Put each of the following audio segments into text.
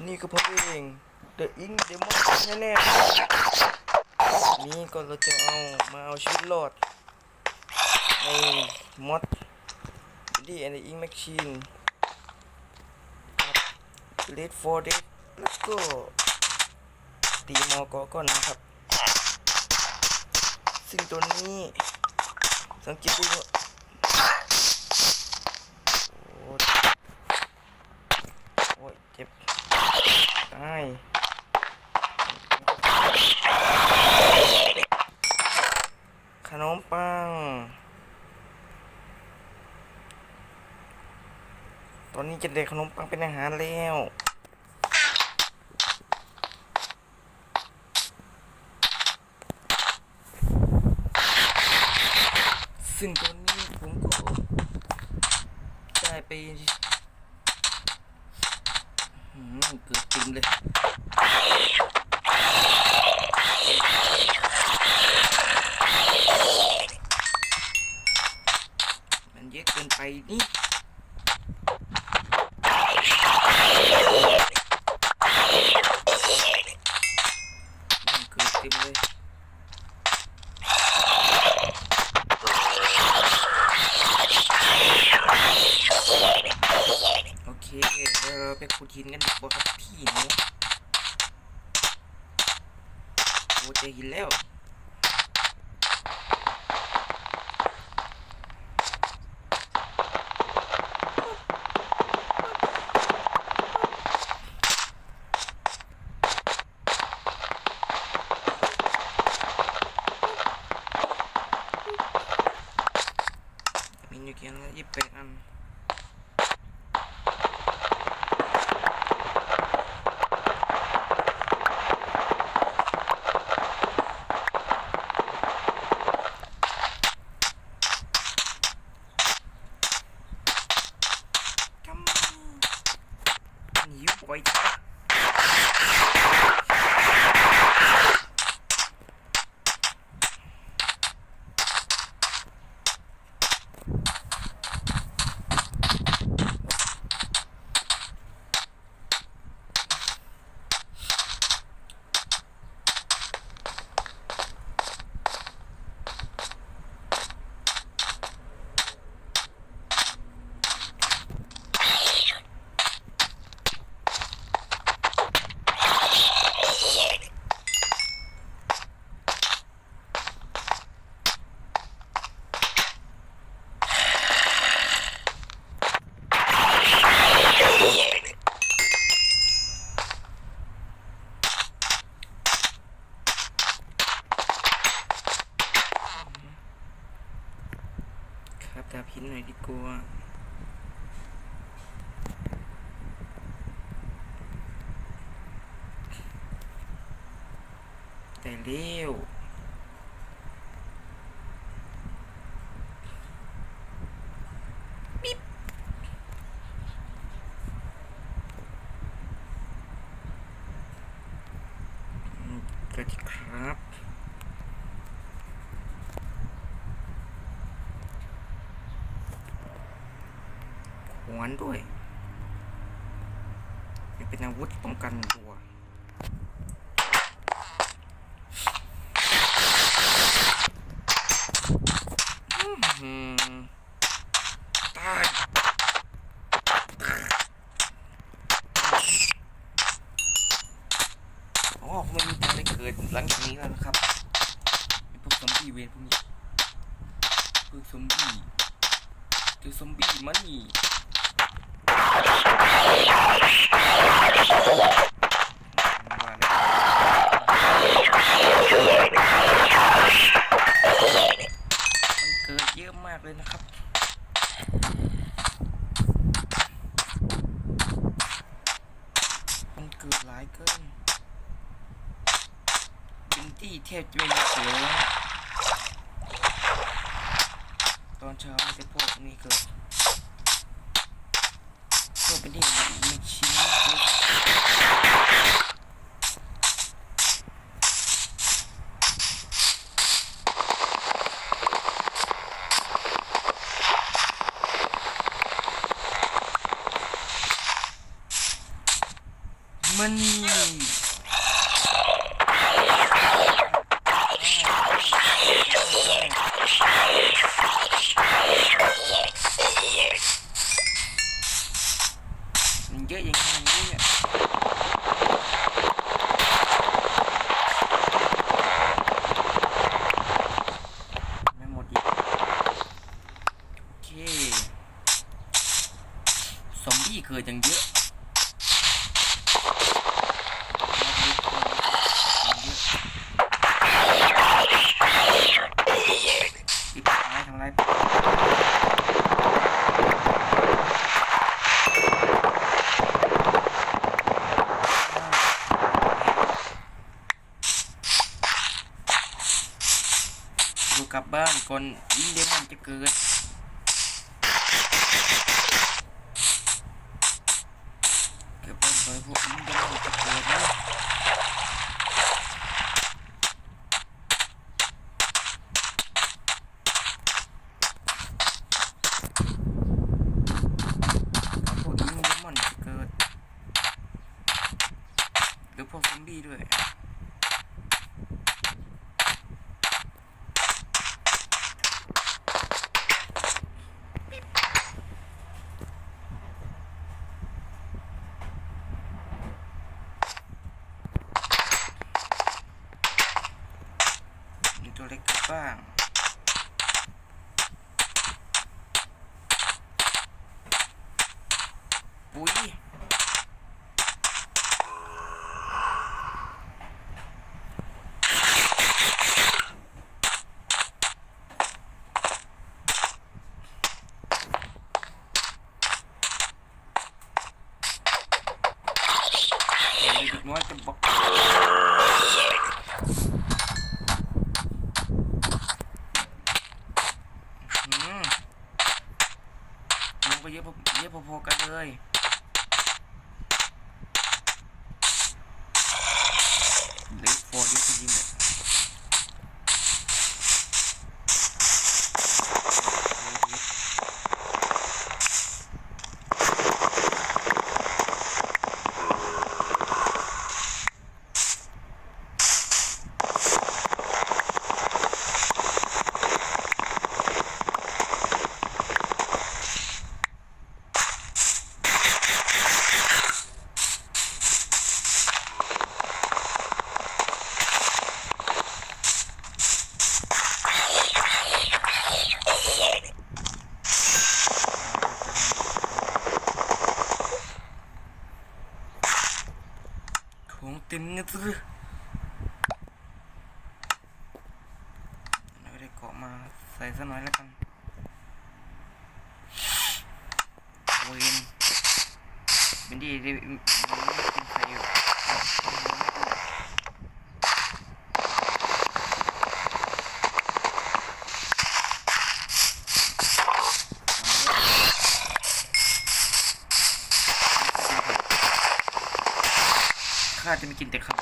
อันนี้คือผมเอง The Ink Demon แน่ๆนี่ก็เราจะเอามาเอาชีวิตรอดในมอดดีแอนด์อิงแมชชีนเลดฟอร์เดแล้วก็ตีมอกอก่อนนะครับ ซึ่งตัวนี้สังเกตดูว่าโอ้โอ้ยเจ็บตายขนมปัง ตอนนี้ จะได้ขนมปังเป็นอาหารแล้วซึ่งตอนนี้ผมก็ได้ไป แต่เร็วปิ๊บอืมสวัสดีครับขวานด้วยนี่เป็นอาวุธป้องกันตัว อื้อหือตาย อ๋อไม่มีทางได้เกิดหลังจากนี้แล้วนะครับไอพวกซอมบี้เวรพวกนี้พวกซอมบี้เจอซอมบี้มันนี่ มาแล้วมันเกิดเยอะมากเลยนะครับ มันเกิดหลายเกินเป็น ที่จะไม่มีเสือตอนเช้าไม่ใช่พวกนี้เกิดก็เป็นที่มีชิ้นมมั นนี่มันเยอะอย่างนี้เนี่ยไม่หมดอีกโอเคซอมบี้เกิดอย่างเยอะรีบทำไรทำไรดู คนยิ่งเดมอนจะเกิด เก็บไปไปพวกนี้ก็ไม่จะเกิดนะพวกนี้มันมันจะเกิดหรือพวกซอมบี้ด้วย มีตัวเล็กกั บบ้าง ปุ๋ยเด็กน้อยจะบอก อืมมันก็เยอะพอเยอะพอๆกันเลย เล็กโฟร์เยอะจริงๆเลยของเต็มเงี้ยซื้อเราได้เกาะมา ใส่สักหน่อยแล้วกันเวนเป็นดีที่มันม่กินใส่อยู่ข้าจะไม่กินแต่ข้าว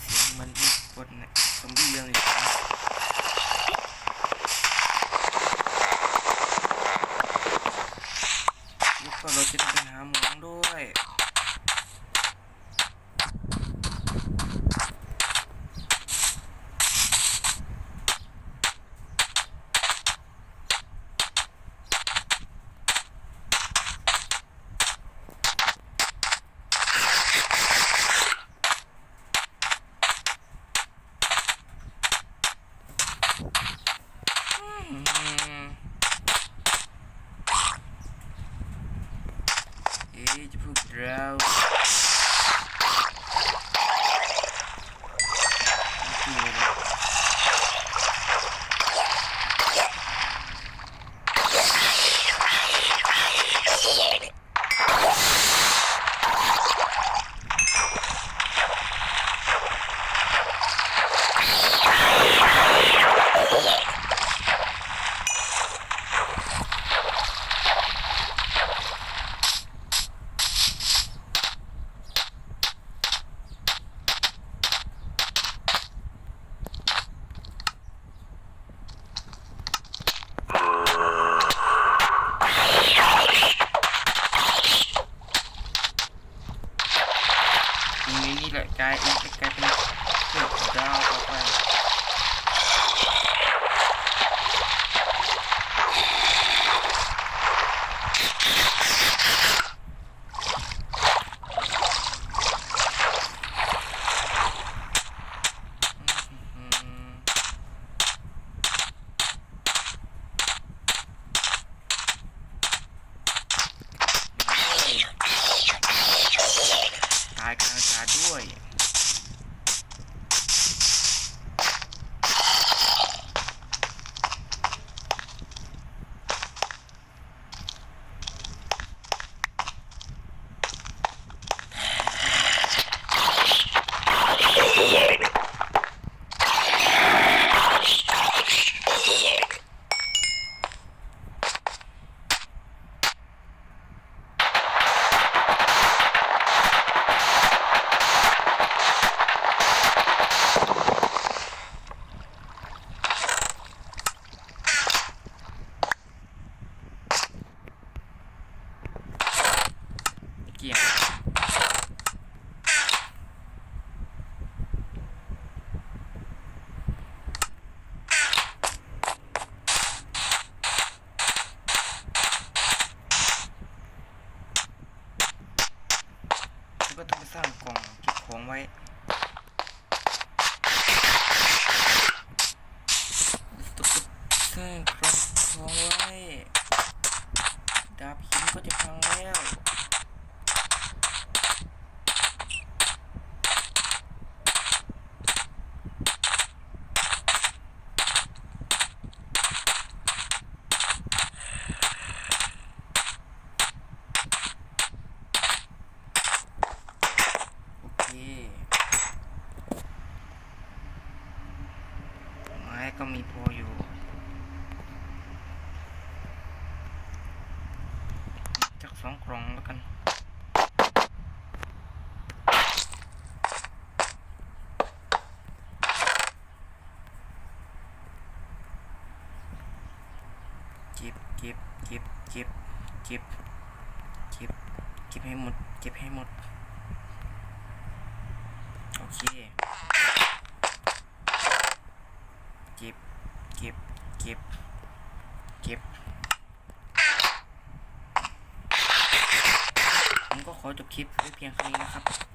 เสียงมันมีกดเนี่ยซอมบี้เยอะเลยแล้วก็เราจะต้องไปหาหมองด้วย อืม เอ๊ะ นี้แหละกลายเองกลายเป็นเกือบดาวต่อไปาด้วย เกี่ยงแล้วก็ต้องไปสร้างกล่องเก็บของไว้ ต้องไปสร้าง กล่องของไว้ดาบหินก็จะพังแล้วโอเคไม้ก็มีพออยู่ จักสองกล่องแล้วกัน เก็บเก็บเก็บเก็บเก็บเก็บให้หมดเก็บให้หมด โอเคเก็บเก็บเก็บเก็บผมก็ขอจบคลิปไว้เพียงแค่นี้นะครับ